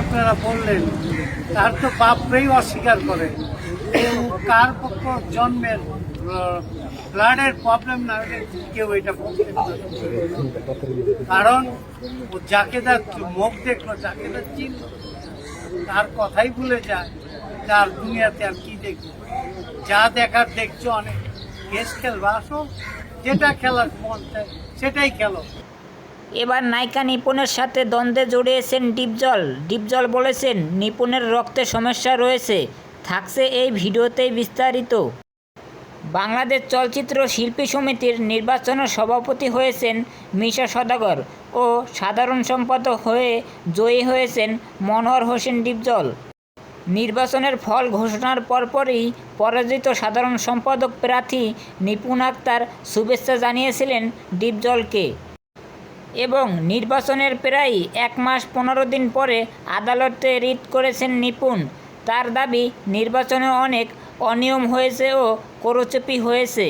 আপনারা বললেন, তার তো বাপরেই অস্বীকার করে। কার পক্ষ জন্মের ব্লাডের প্রবলেম না কেউ এটা। কারণ ও যাকে তার মুখ দেখল যাকে তার চিনল তার কথাই ভুলে যায়, তার দুনিয়াতে আর কি দেখব? যা দেখার দেখছ অনেক। কেস খেলবা, আসো। যেটা খেলার মন চায়, সেটাই খেলো। এবার নায়িকা নিপুণের সাথে দ্বন্দ্বে জড়িয়েছেন ডিপজল। ডিপজল বলেছেন, নিপুণের রক্তে সমস্যা রয়েছে, থাকছে এই ভিডিওতেই বিস্তারিত। বাংলাদেশ চলচ্চিত্র শিল্পী সমিতির নির্বাচনের সভাপতি হয়েছেন মিশা সদাগর ও সাধারণ সম্পাদক হয়ে জয়ী হয়েছেন মনোহর হোসেন ডিপজল। নির্বাচনের ফল ঘোষণার পরপরই পরাজিত সাধারণ সম্পাদক প্রার্থী নিপুণ আক্তার শুভেচ্ছা জানিয়েছিলেন ডিপজলকে। এবং নির্বাচনের প্রায় এক মাস পনেরো দিন পরে আদালতে রিট করেছেন নিপুণ। তার দাবি নির্বাচনে অনেক অনিয়ম হয়েছে ও করচুপি হয়েছে।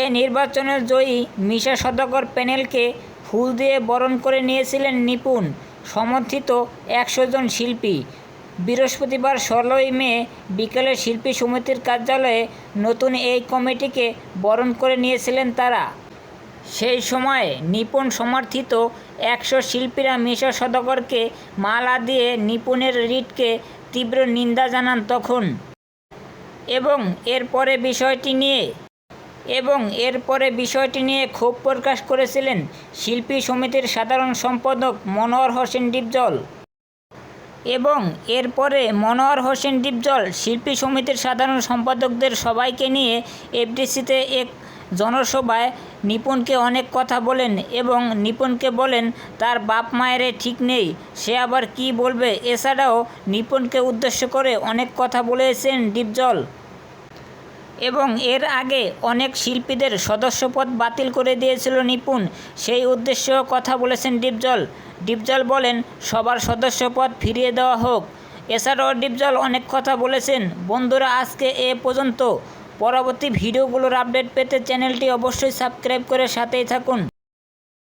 এ নির্বাচনের জয়ী মিশা সদকর প্যানেলকে ফুল দিয়ে বরণ করে নিয়েছিলেন নিপুণ। সমর্থিত একশো জন শিল্পী। বৃহস্পতিবার ষোলোই মে বিকেলে শিল্পী সমিতির কার্যালয়ে নতুন এই কমিটিকে বরণ করে নিয়েছিলেন তারা। সেই সময়ে নিপুণ সমর্থিত একশো শিল্পীরা মিশা সদগরকে মালা দিয়ে নিপুণের রিটকে তীব্র নিন্দা জানান তখন। এবং এরপরে বিষয়টি নিয়ে, এবং এরপরে বিষয়টি নিয়ে ক্ষোভ প্রকাশ করেছিলেন শিল্পী সমিতির সাধারণ সম্পাদক মনোহর হোসেন ডিপজল। এবং এরপরে মনোহর হোসেন ডিপজল শিল্পী সমিতির সাধারণ সম্পাদকদের সবাইকে নিয়ে এফডিসিতে এক জনসভায় নিপুণকে অনেক কথা বলেন এবং নিপুণকে বলেন, তার বাপ মায়ের ঠিক নেই। সে আবার কি বলবে? এছাড়াও নিপুণকে উদ্দেশ্য করে অনেক কথা বলেছেন ডিপজল। এবং এর আগে অনেক শিল্পীদের সদস্যপদ বাতিল করে দিয়েছিল নিপুণ। সেই উদ্দেশ্যেও কথা বলেছেন ডিপজল। ডিপজল বলেন, সবার সদস্যপদ ফিরিয়ে দেওয়া হোক। এছাড়াও ডিপজল অনেক কথা বলেছেন, বন্ধুরা, আজকে এ পর্যন্ত পরবর্তী ভিডিওগুলোর আপডেট পেতে চ্যানেলটি অবশ্যই সাবস্ক্রাইব করে সাথেই থাকুন।